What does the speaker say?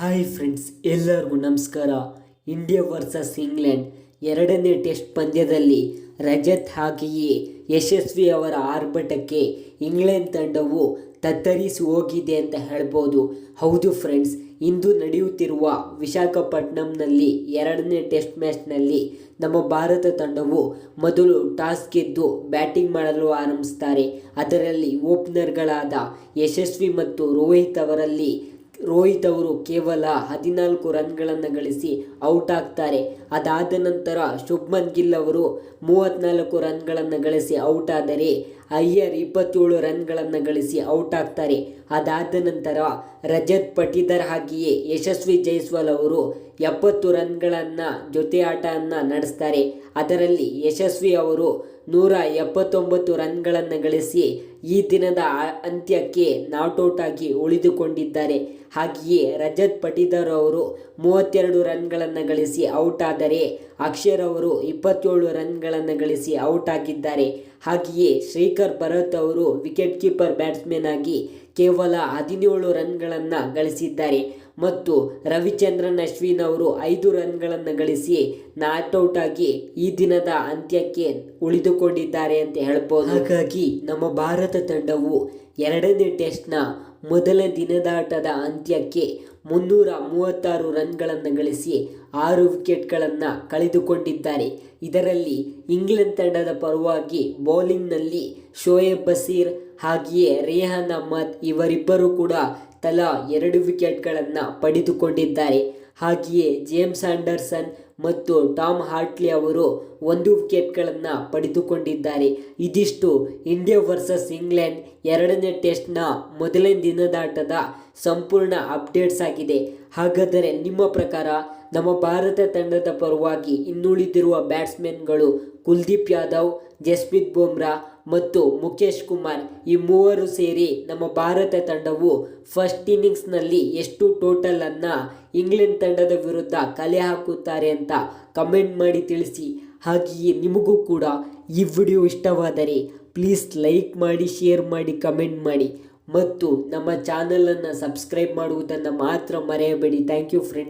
Hi friends ಎಲ್ಲರಿಗೂ ನಮಸ್ಕಾರ. India versus England ಎರಡನೇ ಟೆಸ್ಟ್ ಪಂದ್ಯದಲ್ಲಿ ರಜತ್ ಹಾಗೆಯೇ ಯಶಸ್ವಿ ಅವರ ಆರ್ಭಟಕ್ಕೆ ಇಂಗ್ಲೆಂಡ್ ತಂಡವು ತತ್ತರಿಸಿ ಹೋಗಿದೆ ಅಂತ ಹೇಳ್ಬೋದು. ಹೌದು ಫ್ರೆಂಡ್ಸ್ ಇಂದು ನಡೆಯುತ್ತಿರುವ ವಿಶಾಖಪಟ್ಟಣಂನಲ್ಲಿ ಎರಡನೇ ಟೆಸ್ಟ್ ಮ್ಯಾಚ್ನಲ್ಲಿ ನಮ್ಮ ಭಾರತ ತಂಡವು ಮೊದಲು ಟಾಸ್ ಗೆದ್ದು ಬ್ಯಾಟಿಂಗ್ ಮಾಡಲು ಆರಂಭಿಸ್ತಾರೆ. ಅದರಲ್ಲಿ ಓಪನರ್ಗಳಾದ ಯಶಸ್ವಿ ಮತ್ತು ರೋಹಿತ್ ಅವರಲ್ಲಿ ರೋಹಿತ್ ಅವರು ಕೇವಲ ಹದಿನಾಲ್ಕು ರನ್ಗಳನ್ನು ಗಳಿಸಿ ಔಟ್ ಆಗ್ತಾರೆ. ಅದಾದ ನಂತರ ಶುಭ್ಮನ್ ಗಿಲ್ ಅವರು ಮೂವತ್ತ್ನಾಲ್ಕು ರನ್ಗಳನ್ನು ಗಳಿಸಿ ಔಟ್ ಆದರೆ ಅಯ್ಯರ್ ಇಪ್ಪತ್ತೇಳು ರನ್ಗಳನ್ನು ಗಳಿಸಿ ಔಟ್ ಆಗ್ತಾರೆ. ಅದಾದ ನಂತರ ರಜತ್ ಪಟಿದರ್ ಹಾಗೆಯೇ ಯಶಸ್ವಿ ಜೈಸ್ವಾಲ್ ಅವರು ಎಪ್ಪತ್ತು ರನ್ಗಳನ್ನು ಜೊತೆ ಆಟವನ್ನು ನಡೆಸ್ತಾರೆ. ಅದರಲ್ಲಿ ಯಶಸ್ವಿ ಅವರು ನೂರ ಎಪ್ಪತ್ತೊಂಬತ್ತು ರನ್ಗಳನ್ನು ಗಳಿಸಿ ಈ ದಿನದ ಅಂತ್ಯಕ್ಕೆ ನಾಟೌಟ್ ಆಗಿ ಉಳಿದುಕೊಂಡಿದ್ದಾರೆ. ಹಾಗೆಯೇ ರಜತ್ ಪಟಿದರ್ ಅವರು ಮೂವತ್ತೆರಡು ರನ್ಗಳನ್ನು ಗಳಿಸಿ ಔಟ್ ಆದರೆ ಅಕ್ಷರ್ ಅವರು ಇಪ್ಪತ್ತೇಳು ರನ್ಗಳನ್ನು ಗಳಿಸಿ ಔಟ್ ಆಗಿದ್ದಾರೆ. ಹಾಗೆಯೇ ಶ್ರೀಕರ್ ಭರತ್ ಅವರು ವಿಕೆಟ್ ಕೀಪರ್ ಬ್ಯಾಟ್ಸ್ಮನ್ ಆಗಿ ಕೇವಲ ಹದಿನೇಳು ರನ್ಗಳನ್ನು ಗಳಿಸಿದ್ದಾರೆ. ಮತ್ತು ರವಿಚಂದ್ರನ್, ಅಶ್ವಿನ್ ಅವರು ಐದು ರನ್ಗಳನ್ನು ಗಳಿಸಿ ನಾಟ್ಔಟ್ ಆಗಿ ಈ ದಿನದ ಅಂತ್ಯಕ್ಕೆ ಉಳಿದುಕೊಂಡಿದ್ದಾರೆ ಅಂತ ಹೇಳ್ಬೋದು. ಹಾಗಾಗಿ ನಮ್ಮ ಭಾರತ ತಂಡವು ಎರಡನೇ ಟೆಸ್ಟ್ನ ಮೊದಲ ದಿನದಾಟದ ಅಂತ್ಯಕ್ಕೆ ಮುನ್ನೂರ ಮೂವತ್ತಾರು ರನ್ಗಳನ್ನು ಗಳಿಸಿ ಆರು ವಿಕೆಟ್ಗಳನ್ನು ಕಳೆದುಕೊಂಡಿದ್ದಾರೆ. ಇದರಲ್ಲಿ ಇಂಗ್ಲೆಂಡ್ ತಂಡದ ಪರವಾಗಿ ಬೌಲಿಂಗ್ನಲ್ಲಿ ಶೋಯಬ್ ಬಸೀರ್ ಹಾಗೆಯೇ ರೇಹಾನ್ ಅಹ್ಮದ್ ಇವರಿಬ್ಬರೂ ಕೂಡ ತಲಾ ಎರಡು ವಿಕೆಟ್ಗಳನ್ನು ಪಡೆದುಕೊಂಡಿದ್ದಾರೆ. ಹಾಗೆಯೇ ಜೇಮ್ಸ್ ಆಂಡರ್ಸನ್ ಮತ್ತು ಟಾಮ್ ಹಾರ್ಟ್ಲಿ ಅವರು ಒಂದು ವಿಕೆಟ್ಗಳನ್ನು ಪಡೆದುಕೊಂಡಿದ್ದಾರೆ. ಇದಿಷ್ಟು ಇಂಡಿಯಾ ವರ್ಸಸ್ ಇಂಗ್ಲೆಂಡ್ ಎರಡನೇ ಟೆಸ್ಟ್ನ ಮೊದಲನೇ ದಿನದಾಟದ ಸಂಪೂರ್ಣ ಅಪ್ಡೇಟ್ಸ್ ಆಗಿದೆ. ಹಾಗಾದರೆ ನಿಮ್ಮ ಪ್ರಕಾರ ನಮ್ಮ ಭಾರತ ತಂಡದ ಪರವಾಗಿ ಇನ್ನುಳಿದಿರುವ ಬ್ಯಾಟ್ಸ್ಮನ್ಗಳು ಕುಲ್ದೀಪ್ ಯಾದವ್, ಜಸ್ಪ್ರೀತ್ ಬುಮ್ರಾ ಮತ್ತು ಮುಖೇಶ್ ಕುಮಾರ್ ಈ ಮೂವರು ಸೇರಿ ನಮ್ಮ ಭಾರತ ತಂಡವು ಫಸ್ಟ್ ಇನ್ನಿಂಗ್ಸ್ನಲ್ಲಿ ಎಷ್ಟು ಟೋಟಲನ್ನು ಇಂಗ್ಲೆಂಡ್ ತಂಡದ ವಿರುದ್ಧ ಕಲೆ ಹಾಕುತ್ತಾರೆ ಅಂತ ಕಮೆಂಟ್ ಮಾಡಿ ತಿಳಿಸಿ. ಹಾಗೆಯೇ ನಿಮಗೂ ಕೂಡ ಈ ವಿಡಿಯೋ ಇಷ್ಟವಾದರೆ ಪ್ಲೀಸ್ ಲೈಕ್ ಮಾಡಿ ಶೇರ್ ಮಾಡಿ ಕಮೆಂಟ್ ಮಾಡಿ. ಮತ್ತು ನಮ್ಮ ಚಾನಲನ್ನು ಸಬ್ಸ್ಕ್ರೈಬ್ ಮಾಡುವುದನ್ನು ಮಾತ್ರ ಮರೆಯಬೇಡಿ. Thank you friends